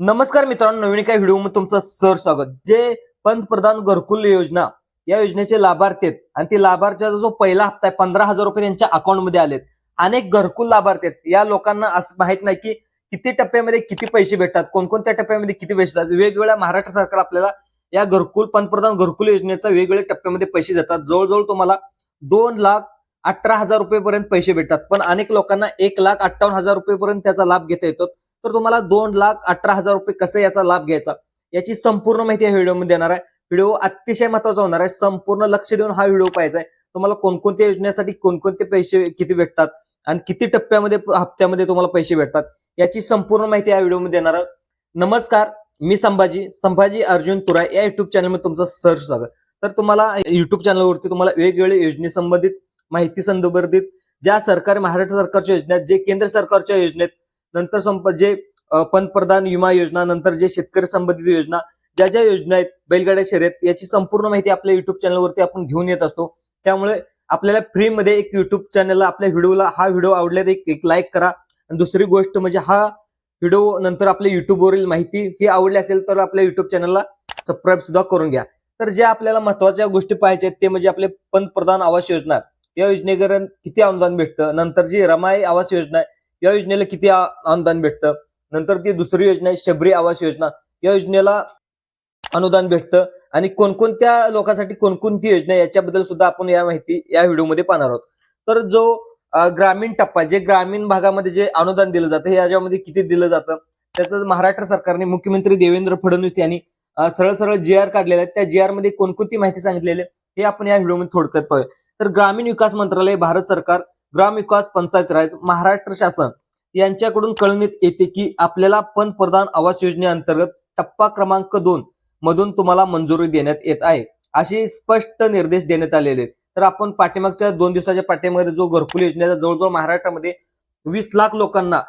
नमस्कार मित्रांनो नवीन एका व्हिडिओमध्ये तुमचं सर स्वागत. जे पंतप्रधान घरकुल योजना या योजनेचे लाभार्थी आहेत आणि ते लाभार्थ्याचा जो पहिला हप्ता आहे पंधरा हजार रुपये त्यांच्या अकाउंटमध्ये आलेत. अनेक घरकुल लाभार्थी आहेत. या लोकांना असं माहीत नाही की किती टप्प्यामध्ये किती पैसे भेटतात कोणकोणत्या टप्प्यामध्ये किती पैसे देतात वेगवेगळ्या महाराष्ट्र सरकार आपल्याला या घरकुल पंतप्रधान घरकुल योजनेचा वेगवेगळ्या टप्प्यामध्ये पैसे देतात. जवळजवळ तुम्हाला दोन लाख अठरा हजार रुपयेपर्यंत पैसे भेटतात. पण अनेक लोकांना एक लाख अठ्ठावन्न हजार रुपयेपर्यंत त्याचा लाभ घेता येतो. तर तुम्हाला दोन लाख अठरा हजार रुपये कसं याचा लाभ घ्यायचा? याची संपूर्ण माहिती या व्हिडिओमध्ये देणार आहे. व्हिडिओ अतिशय महत्त्वाचा होणार आहे. संपूर्ण लक्ष देऊन हा व्हिडिओ पाहायचा आहे. तुम्हाला कोणकोणत्या योजनेसाठी कोणकोणते पैसे किती भेटतात आणि किती टप्प्यामध्ये हप्त्यामध्ये तुम्हाला पैसे भेटतात याची संपूर्ण माहिती या व्हिडिओमध्ये देणार आहे. नमस्कार मी संभाजी संभाजी अर्जुन तुराय या युट्यूब चॅनलमध्ये तुमचं सर स्वागत. तर तुम्हाला युट्यूब चॅनलवरती तुम्हाला वेगवेगळ्या योजनेसंबंधित माहिती संदर्भित ज्या सरकारी महाराष्ट्र सरकारच्या योजना आहेत जे केंद्र सरकारच्या योजनेत नंतर संप जे पंतप्रधान विमा योजना नंतर जे शेतकरी संबंधित योजना ज्या ज्या योजना आहेत बैलगाड्या शर्यत याची संपूर्ण माहिती आपल्या युट्यूब चॅनलवरती आपण घेऊन येत असतो. त्यामुळे आपल्याला फ्रीमध्ये एक युट्यूब चॅनलला आपल्या व्हिडिओला हा व्हिडिओ आवडल्यास एक एक लाईक करा. आणि दुसरी गोष्ट म्हणजे हा व्हिडिओ नंतर आपल्या युट्यूबवरील माहिती ही आवडली असेल तर आपल्या युट्यूब चॅनलला सबस्क्राईब सुद्धा करून घ्या. तर ज्या आपल्याला महत्त्वाच्या गोष्टी पाहायच्या आहेत ते म्हणजे आपले पंतप्रधान आवास योजना. या योजनेकरण किती अनुदान भेटतं? नंतर जी रमाई आवास योजना आहे या योजनेला किती अनुदान भेटतं? नंतर ती दुसरी योजना आहे शबरी आवास योजना. या योजनेला अनुदान भेटतं. आणि कोणकोणत्या लोकांसाठी कोणकोणती योजना याच्याबद्दल सुद्धा आपण या माहिती या व्हिडिओमध्ये पाहणार आहोत. तर जो ग्रामीण टप्पा जे ग्रामीण भागामध्ये जे अनुदान दिलं जातं हे याच्यामध्ये किती दिलं जातं? त्याचं महाराष्ट्र सरकारने मुख्यमंत्री देवेंद्र फडणवीस यांनी सरळ सरळ जी आर काढलेले आहेत त्या जी आरमध्ये कोणकोणती माहिती सांगितलेली आहे, हे आपण या व्हिडिओमध्ये थोडक्यात पाहूया. तर ग्रामीण विकास मंत्रालय भारत सरकार ग्राम विकास पंचायत राज महाराष्ट्र शासन यांच्याकडून कळवण्यात येते की आपल्याला पंतप्रधान आवास योजनेअंतर्गत टप्पा क्रमांक दोन मधून तुम्हाला मंजुरी देण्यात येत आहे. असे स्पष्ट निर्देश देण्यात आलेले तर आपण पाठीमागच्या दोन दिवसाच्या पाठीमागे जो घरकुल योजनेचा जवळजवळ महाराष्ट्रामध्ये वीस लाख लोकांना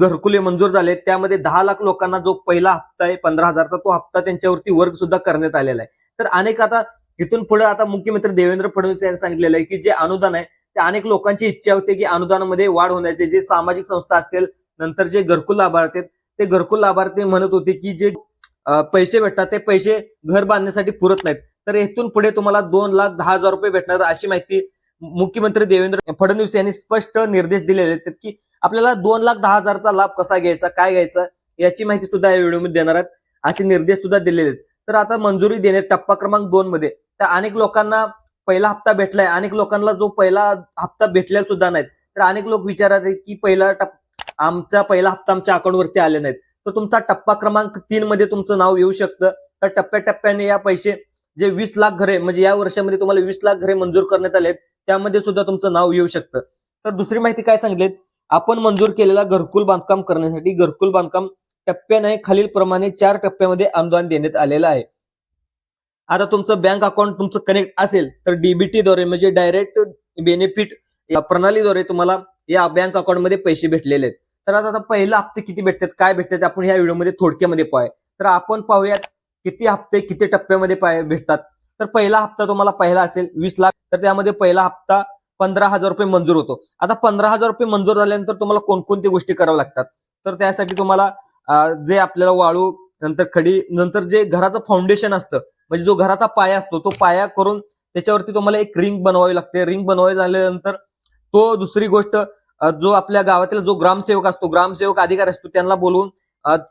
घरकुले मंजूर झाले त्यामध्ये दहा लाख लोकांना जो पहिला हप्ता आहे पंधरा हजारचा तो हप्ता त्यांच्यावरती वर्ग सुद्धा करण्यात आलेला आहे. तर अनेक आता इथून पुढे आता मुख्यमंत्री देवेंद्र फडणवीस यांनी सांगितलेलं आहे की जे अनुदान आहे अनेक लोकांची इच्छा होते की अनुदानामध्ये वाढ होण्याचे जे सामाजिक संस्था असतील नंतर जे घरकुल लाभार्थी आहेत, ते घरकुल लाभार्थी म्हणत होते की जे पैसे भेटतात ते पैसे घर बांधण्यासाठी पुरत नाहीत. तर इथून पुढे तुम्हाला दोन लाख दहा हजार रुपये भेटणार अशी माहिती मुख्यमंत्री देवेंद्र फडणवीस यांनी स्पष्ट निर्देश दिलेले आहेत की आपल्याला दोन लाख दहा हजारचा लाभ कसा घ्यायचा काय घ्यायचा याची माहिती सुद्धा या व्हिडिओमध्ये देणार आहेत असे निर्देश सुद्धा दिलेले आहेत. तर आता मंजुरी देण्यात टप्पा क्रमांक दोन मध्ये तर अनेक लोकांना पहिला हप्ता भेटलाय. अनेक लोकांना जो पहिला हप्ता भेटलेला सुद्धा नाहीत. तर अनेक लोक विचारत आहेत की पहिला टप आमचा पहिला हप्ता आमच्या अकाउंटवरती आले नाहीत. तर तुमचा टप्पा क्रमांक तीन मध्ये तुमचं नाव येऊ शकतं. तर टप्प्याटप्प्याने या पैसे जे वीस लाख घरे म्हणजे या वर्षामध्ये तुम्हाला वीस लाख घरे मंजूर करण्यात आलेत त्यामध्ये सुद्धा तुमचं नाव येऊ शकतं. तर दुसरी माहिती काय सांगितलीत आपण मंजूर केलेला घरकुल बांधकाम करण्यासाठी घरकुल बांधकाम टप्प्याने खालील प्रमाणे चार टप्प्यामध्ये अनुदान देण्यात आलेलं आहे. आता तुमचं बँक अकाउंट तुमचं कनेक्ट असेल तर डीबीटी द्वारे म्हणजे डायरेक्ट बेनिफिट या प्रणालीद्वारे तुम्हाला या बँक अकाउंटमध्ये पैसे भेटलेले आहेत. तर आता आता पहिला हप्ते किती भेटतात काय भेटतात आपण ह्या व्हिडिओमध्ये थोडक्यामध्ये पाहूया. तर आपण पाहूयात किती हप्ते किती टप्प्यामध्ये भेटतात. तर पहिला हप्ता तुम्हाला पहिला असेल वीस लाख तर त्यामध्ये पहिला हप्ता पंधरा हजार रुपये मंजूर होतो. आता पंधरा हजार रुपये मंजूर झाल्यानंतर तुम्हाला कोणकोणत्या गोष्टी कराव्या लागतात? तर त्यासाठी तुम्हाला जे आपल्याला वाळू नंतर खडी नंतर जे घराचं फाउंडेशन असतं म्हणजे जो घराचा पाया असतो तो पाया करून त्याच्यावरती तुम्हाला एक रिंग बनवावी लागते. रिंग बनवावी झाल्यानंतर तो दुसरी गोष्ट जो आपल्या गावातील जो ग्रामसेवक असतो ग्रामसेवक अधिकारी असतो त्यांना बोलवून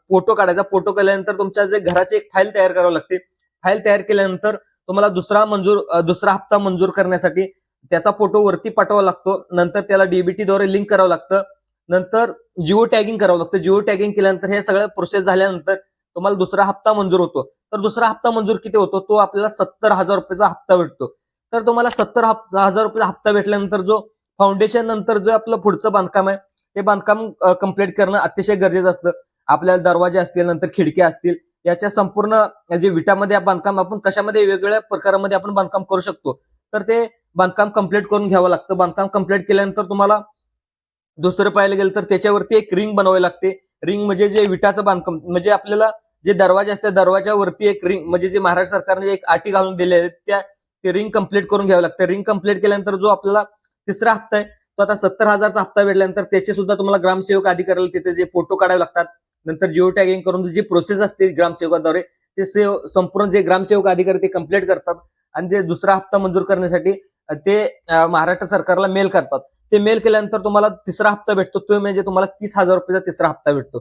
फोटो काढायचा. फोटो केल्यानंतर तुमच्या जे घराची एक फाईल तयार करावी लागते. फाईल तयार केल्यानंतर तुम्हाला दुसरा मंजूर दुसरा हप्ता मंजूर करण्यासाठी त्याचा फोटो वरती पाठवावा लागतो. नंतर त्याला डीबीटी द्वारे लिंक करावं लागतं. नंतर जिओ टॅगिंग करावं लागतं. जिओ टॅगिंग केल्यानंतर हे सगळं प्रोसेस झाल्यानंतर तुम्हाला दुसरा हप्ता मंजूर होतो. तर दुसरा हप्ता मंजूर किती होतो? तो आपल्याला सत्तर हजार रुपयाचा हप्ता भेटतो. तर तुम्हाला सत्तर हजार रुपयाचा हप्ता भेटल्यानंतर जो फाउंडेशन नंतर जो आपलं पुढचं बांधकाम आहे ते बांधकाम कंप्लीट करणं अतिशय गरजेचं असतं. आपल्याला दरवाजे असतील नंतर खिडक्या असतील याच्या संपूर्ण जे विटामध्ये बांधकाम आपण कशामध्ये वेगवेगळ्या प्रकारामध्ये आपण बांधकाम करू शकतो. तर ते बांधकाम कंप्लीट करून घ्यावं लागतं. बांधकाम कंप्लीट केल्यानंतर तुम्हाला दुसरं पाहायला गेलं तर त्याच्यावरती एक रिंग बनवावी लागते. रिंग म्हणजे जे विटाचं बांधकाम म्हणजे आपल्याला जे दरवाजे असतात दरवाजावरती एक रिंग म्हणजे जे महाराष्ट्र सरकारने एक आटी घालून दिले आहेत त्या ते रिंग कंप्लीट करून घ्यावं लागतं. रिंग कंप्लीट केल्यानंतर जो आपल्याला तिसरा हप्ता आहे तो आता सत्तर हजारचा हप्ता भेटल्यानंतर त्याचे सुद्धा तुम्हाला ग्रामसेवक अधिकाऱ्याला तिथे जे फोटो काढावे लागतात. नंतर जिओ टॅगिंग करून जी प्रोसेस असते ग्रामसेवकाद्वारे ते सेव संपूर्ण जे ग्रामसेवक अधिकारी ते कंप्लीट करतात. आणि ते दुसरा हप्ता मंजूर करण्यासाठी ते महाराष्ट्र सरकारला मेल करतात. ते मेल केल्यानंतर तुम्हाला तिसरा हप्ता भेटतो तो म्हणजे तुम्हाला तीस हजार रुपयाचा तिसरा हप्ता भेटतो.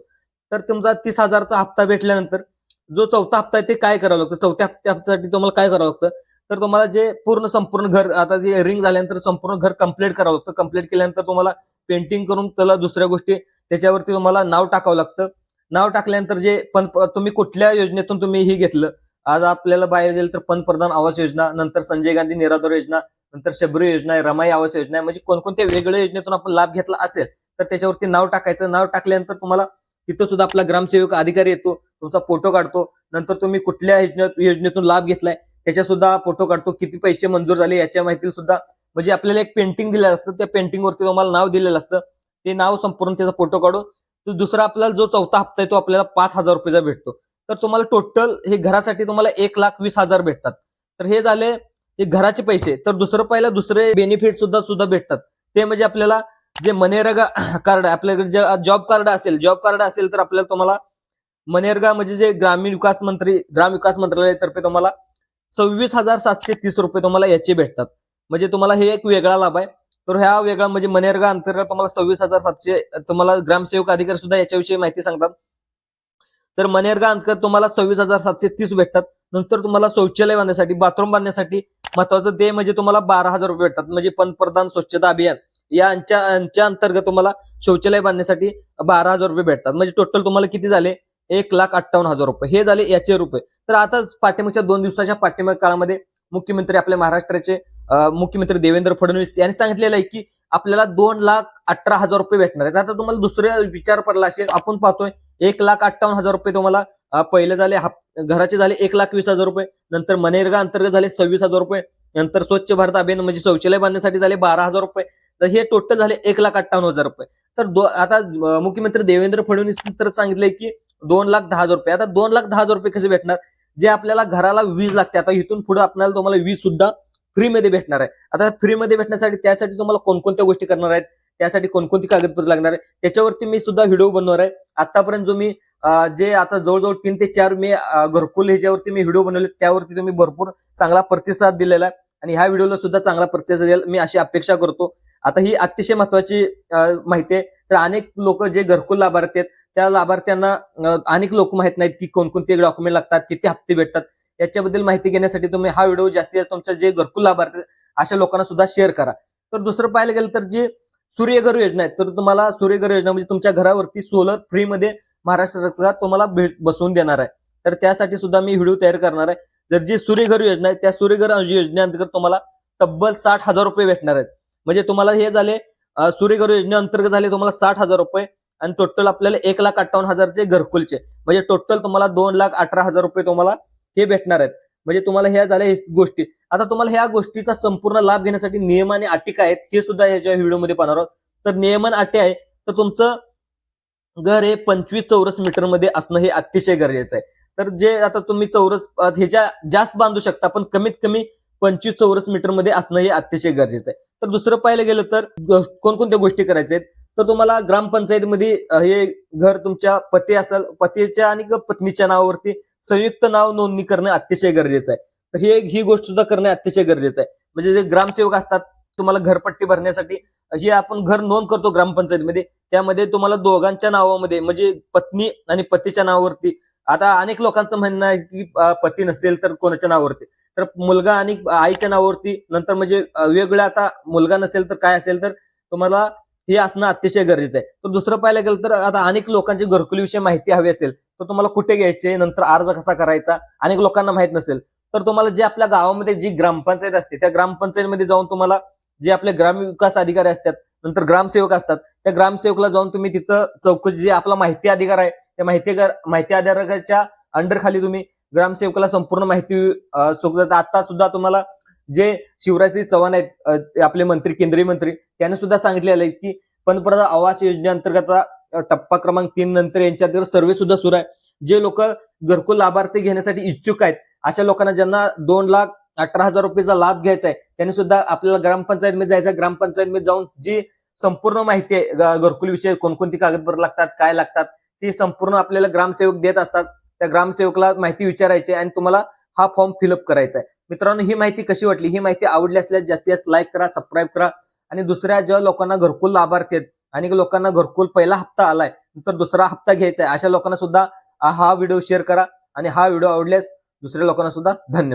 तर तुमचा तीस हजारचा हप्ता भेटल्यानंतर जो चौथा हप्ता आहे ते काय करावं लागतं? चौथ्या हप्त्यासाठी तुम्हाला काय करावं लागतं? तर तुम्हाला जे पूर्ण संपूर्ण घर आता जे रिंग झाल्यानंतर संपूर्ण घर कंप्लीट करावं लागतं. कंप्लीट केल्यानंतर तुम्हाला पेंटिंग करून त्याला दुसऱ्या गोष्टी त्याच्यावरती तुम्हाला नाव टाकावं लागतं. नाव टाकल्यानंतर जे पण तुम्ही कुठल्या योजनेतून तुम्ही हे घेतलं? आज आपल्याला बाहेर गेलं तर पंतप्रधान आवास योजना नंतर संजय गांधी निराधार योजना नंतर शबरी योजना आहे रमाई आवास योजना आहे म्हणजे कोणकोणत्या वेगळ्या योजनेतून आपण लाभ घेतला असेल तर त्याच्यावरती नाव टाकायचं. नाव टाकल्यानंतर तुम्हाला तिथं सुद्धा आपला ग्रामसेवक अधिकारी येतो तुमचा फोटो काढतो नंतर तुम्ही कुठल्या योजने- योजनेतून लाभ घेतलाय त्याच्या सुद्धा फोटो काढतो किती पैसे मंजूर झाले याच्या माहिती सुद्धा म्हणजे आपल्याला एक पेंटिंग दिलेलं असतं त्या पेंटिंग वरती तुम्हाला नाव दिलेलं असतं ते नाव संपूर्ण त्याचा फोटो काढून तो दुसरा आपल्याला जो चौथा हप्ता आहे तो आपल्याला पाच हजार रुपयाचा भेटतो. तर तुम्हाला टोटल हे घरासाठी तुम्हाला एक लाख वीस हजार भेटतात. तर हे झाले हे घराचे पैसे. तर दुसरं पहिला दुसरे बेनिफिट सुद्धा सुद्धा भेटतात. ते म्हणजे आपल्याला जे मनेरगा कार्ड आपल्याकडे जे जॉब कार्ड असेल जॉब कार्ड असेल तर आपल्याला तुम्हाला मनेरगा म्हणजे जे ग्रामीण विकास मंत्री ग्राम विकास मंत्रालयातर्फे तुम्हाला सव्वीस हजार सातशे तीस रुपये तुम्हाला याचे भेटतात. म्हणजे तुम्हाला हे एक वेगळा लाभ आहे. तर ह्या वेगळा म्हणजे मनेरगा अंतर्गत तुम्हाला सव्वीस हजार सातशे तुम्हाला ग्रामसेवक अधिकारी सुद्धा याच्याविषयी माहिती सांगतात. तर मनेरगा अंतर्गत तुम्हाला सव्वीस हजार सातशे तीस भेटतात. नंतर तुम्हाला शौचालय बांधण्यासाठी बाथरूम बांधण्यासाठी महत्वाचं ते म्हणजे तुम्हाला बारा हजार रुपये भेटतात. म्हणजे पंतप्रधान स्वच्छता अभियान. यांच्या यांच्या अंतर्गत तुम्हाला शौचालय बांधण्यासाठी बारा हजार रुपये भेटतात. म्हणजे टोटल तुम्हाला किती झाले? एक लाख अठ्ठावन्न हजार रुपये. हे झाले याचे रुपये. तर आता पाठिंबाच्या दोन दिवसाच्या पाठिंबा काळामध्ये मुख्यमंत्री आपल्या महाराष्ट्राचे मुख्यमंत्री देवेंद्र फडणवीस यांनी सांगितलेलं आहे की आपल्याला दोन लाख अठरा हजार रुपये भेटणार आहेत. आता तुम्हाला दुसरे विचार पडला असेल आपण पाहतोय एक लाख अठ्ठावन्न हजार रुपये तुम्हाला पहिले झाले घराचे झाले एक लाख वीस हजार रुपये. नंतर मनेरगा अंतर्गत झाले सव्वीस हजार रुपये. नंतर स्वच्छ भारत अभियान म्हणजे शौचालय बांधण्यासाठी झाले बारा हजार रुपये. तर हे टोटल झाले एक लाख अठ्ठावन्न हजार रुपये. तर आता मुख्यमंत्री देवेंद्र फडणवीस तर सांगितलंय की दोन लाख दहा हजार रुपये. आता दोन लाख दहा हजार रुपये कसे भेटणार? जे आपल्याला घराला वीज लागते. आता इथून पुढे आपल्याला तुम्हाला वीज सुद्धा फ्रीमध्ये भेटणार आहे. आता फ्रीमध्ये भेटण्यासाठी त्यासाठी तुम्हाला कोणकोणत्या गोष्टी करणार आहेत? त्यासाठी कोणकोणती कागदपत्र लागणार आहे त्याच्यावरती मी सुद्धा व्हिडिओ बनवणार आहे. आतापर्यंत जो मी जे आता जवळजवळ तीन ते चार मी घरकुल ह्याच्यावरती मी व्हिडिओ बनवले त्यावरती तुम्ही भरपूर चांगला प्रतिसाद दिलेला आहे. आणि ह्या व्हिडिओला सुद्धा चांगला प्रतिसाद देईल मी अशी अपेक्षा करतो. आता ही अतिशय महत्वाची माहिती आहे. तर अनेक लोक जे घरकुल लाभार्थी आहेत त्या लाभार्थ्यांना अनेक लोक माहीत नाहीत की कोणकोणते डॉक्युमेंट लागतात किती हप्ते भेटतात. याच्याबद्दल माहिती घेण्यासाठी तुम्ही हा व्हिडिओ जास्तीत जास्त तुमच्या जे घरकुल लाभार्थी अशा लोकांना सुद्धा शेअर करा. तर दुसरं पाहायला गेलं तर जे सूर्यघर योजना आहे तर तुम्हाला सूर्यघर योजना म्हणजे तुमच्या घरावरती सोलर फ्रीमध्ये महाराष्ट्र सरकार तुम्हाला भेट बसवून देणार आहे. तर त्यासाठी सुद्धा मी व्हिडिओ तयार करणार आहे. जर जी सूर्यघर योजना आहे त्या सूर्यघर योजनेअंतर्गत तुम्हाला तब्बल साठ हजार रुपये भेटणार आहेत. म्हणजे तुम्हाला हे झाले सूर्यघर योजनेअंतर्गत झाले तुम्हाला साठ हजार रुपये आणि टोटल आपल्याला एक लाख अठ्ठावन्न हजारचे घरकुलचे. म्हणजे टोटल तुम्हाला दोन लाख अठरा हजार रुपये तुम्हाला हे भेटणार आहेत. म्हणजे तुम्हाला ह्या झाल्या हे गोष्टी. आता तुम्हाला ह्या गोष्टीचा संपूर्ण लाभ घेण्यासाठी नियम आणि अटी काय आहेत हे सुद्धा ह्याच्या व्हिडिओमध्ये पाहणार आहोत. तर नियमन अटी आहे तर तुमचं घर हे पंचवीस चौरस मीटरमध्ये असणं हे अतिशय गरजेचं आहे. तर जे आता तुम्ही चौरस ह्याच्या जास्त बांधू शकता पण कमीत कमी पंचवीस चौरस मीटरमध्ये असणं हे अतिशय गरजेचं आहे. तर दुसरं पाहायला गेलं तर कोणकोणत्या गोष्टी करायच्या आहेत? तर तुम्हाला ग्रामपंचायतीमध्ये हे घर तुमच्या पती असेल पतीच्या आणि पत्नीच्या नावावरती संयुक्त नाव नोंदणी करणे अतिशय गरजेचं आहे. तर ही ही गोष्ट सुद्धा करणं अतिशय गरजेचं आहे. म्हणजे जे ग्रामसेवक असतात तुम्हाला घरपट्टी भरण्यासाठी हे आपण घर नोंद करतो ग्रामपंचायतीमध्ये. त्यामध्ये तुम्हाला दोघांच्या नावामध्ये म्हणजे पत्नी आणि पतीच्या नावावरती. आता अनेक लोकांचं म्हणणं आहे की पती नसेल तर कोणाच्या नावावरती? तर मुलगा आणि आईच्या नावावरती नंतर म्हणजे अं, वेगळं आता मुलगा नसेल तर काय असेल तर तुम्हाला हे असणं अतिशय गरजेचं आहे. तर दुसरं पाहायला गेलं तर आता अनेक लोकांची घरकुलीविषयी माहिती हवी असेल तर तुम्हाला कुठे घ्यायचे नंतर अर्ज कसा करायचा अनेक लोकांना माहीत नसेल तर तुम्हाला जे आपल्या गावामध्ये जी ग्रामपंचायत असते त्या ग्रामपंचायतमध्ये जाऊन तुम्हाला जे आपले ग्राम विकास अधिकारी असतात नंतर ग्रामसेवक असतात त्या ग्रामसेवकला जाऊन तुम्ही तिथं चौकशी जे आपला माहिती अधिकार आहे त्या माहिती माहिती अधिकाराच्या अंडर खाली तुम्ही ग्रामसेवकाला संपूर्ण माहिती अं, आता सुद्धा तुम्हाला जे शिवराजसिंह चव्हाण आहेत आपले मंत्री केंद्रीय मंत्री त्यांनी सुद्धा सांगितलेलं आहे की पंतप्रधान आवास योजनेअंतर्गत टप्पा क्रमांक तीन नंतर यांच्या सर्वे सुद्धा सुरू आहे. जे लोक घरकुल लाभार्थी घेण्यासाठी इच्छुक आहेत अशा लोकांना ज्यांना दोन लाख अठरा हजार रुपयेचा लाभ घ्यायचा आहे त्यांनी सुद्धा आपल्याला ग्रामपंचायतमध्ये जायचं ग्रामपंचायतमध्ये जाऊन जी संपूर्ण माहिती आहे घरकुल विषयी कोणकोणती कागदपत्र लागतात काय लागतात ती संपूर्ण आपल्याला ग्रामसेवक देत असतात. त्या ग्रामसेवकला माहिती विचारायची आणि तुम्हाला हा फॉर्म फिलअप करायचा आहे. मित्रांनो ही माहिती कशी वाटली? ही माहिती आवडली असल्यास जास्तीत जास्त लाईक करा सबस्क्राईब करा. आणि दुसऱ्या ज्या लोकांना घरकुल लाभार्थी आहेत आणि लोकांना घरकुल पहिला हप्ता आलाय तर दुसरा हप्ता घ्यायचा आहे अशा लोकांना सुद्धा हा व्हिडिओ शेअर करा. आणि हा व्हिडिओ आवडल्यास दुसऱ्या लोकांना सुद्धा धन्यवाद.